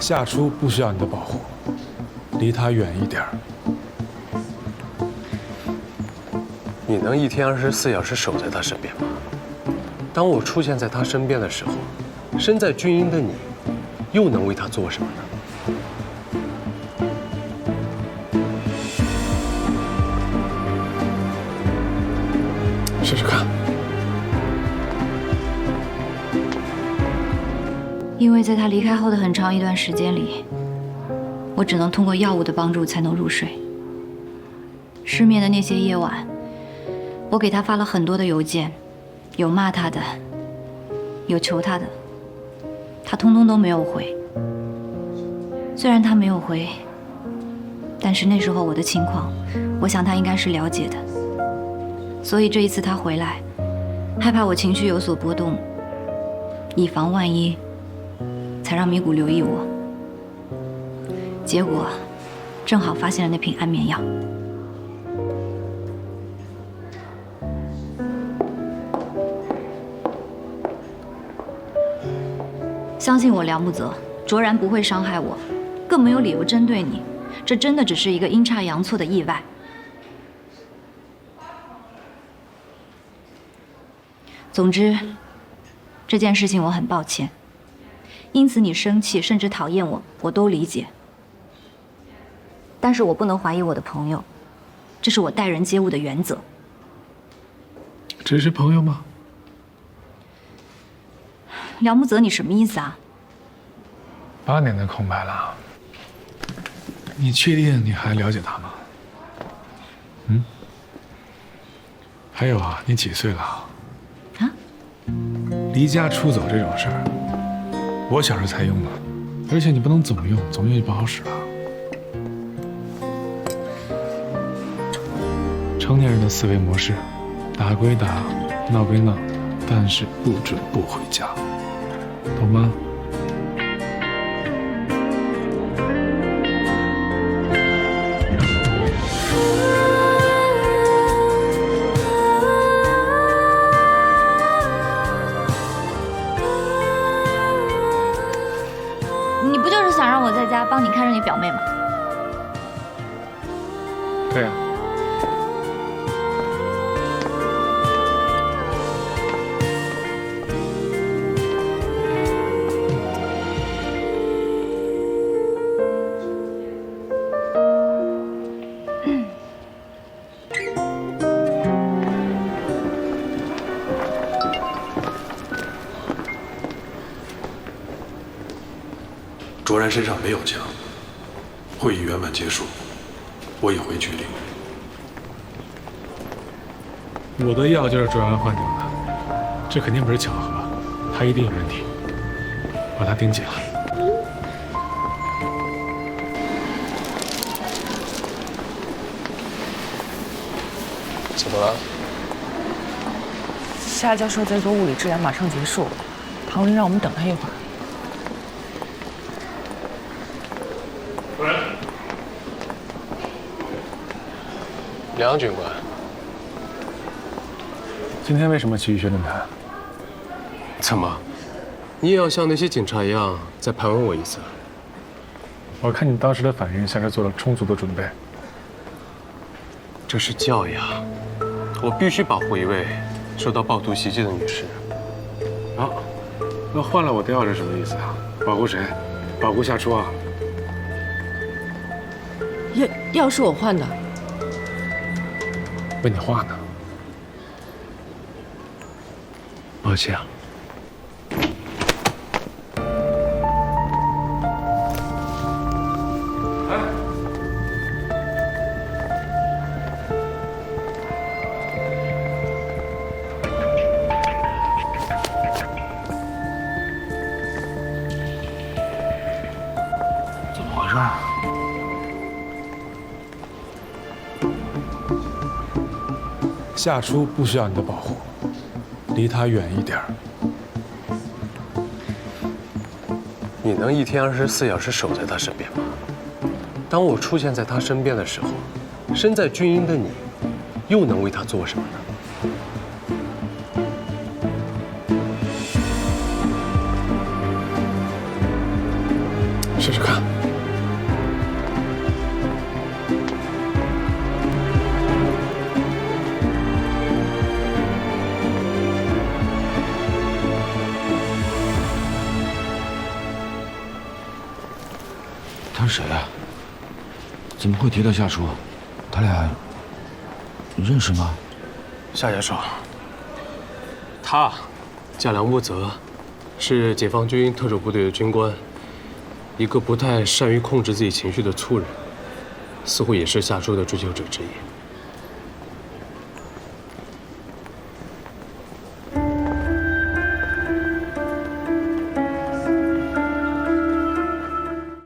夏初不需要你的保护，离他远一点儿。你能一天二十四小时守在他身边吗？当我出现在他身边的时候，身在军营的你，又能为他做什么呢？试试看。因为在他离开后的很长一段时间里，我只能通过药物的帮助才能入睡。失眠的那些夜晚，我给他发了很多的邮件，有骂他的，有求他的，他通通都没有回。虽然他没有回，但是那时候我的情况，我想他应该是了解的。所以这一次他回来，害怕我情绪有所波动，以防万一。才让米谷留意我，结果正好发现了那瓶安眠药。相信我，梁木泽，卓然不会伤害我，更没有理由针对你。这真的只是一个阴差阳错的意外。总之，这件事情我很抱歉。因此你生气，甚至讨厌我，我都理解。但是我不能怀疑我的朋友，这是我待人接物的原则。只是朋友吗？梁木泽，你什么意思啊？八年的空白了，你确定你还了解他吗？嗯？还有啊，你几岁了？啊？离家出走这种事儿。我小时候才用的，而且你不能总用，总用就不好使了。成年人的思维模式，打归打，闹归闹，但是不准不回家，懂吗？你不就是想让我在家帮你看着你表妹吗？对呀。卓然身上没有枪，会议圆满结束，我已回局里。我的药就是卓然换掉的，这肯定不是巧合，他一定有问题，把他盯紧了。怎么了？夏教授在做物理治疗，马上结束，唐林让我们等他一会儿。梁军官，今天为什么去医学论坛？怎么，你也要像那些警察一样再盘问我一次？我看你当时的反应像是做了充足的准备。这是教养，我必须保护一位受到暴徒袭击的女士。啊，那换了我的药是什么意思啊？保护谁？保护夏初啊？药药是我换的。问你话呢，抱歉。怎么回事？夏初不需要你的保护，离他远一点。你能一天二十四小时守在他身边吗？当我出现在他身边的时候，身在军营的你，又能为他做什么呢？他是谁啊？怎么会提到夏初？他俩认识吗？夏教授，他叫梁无泽，是解放军特种部队的军官，一个不太善于控制自己情绪的粗人，似乎也是夏初的追求者之一。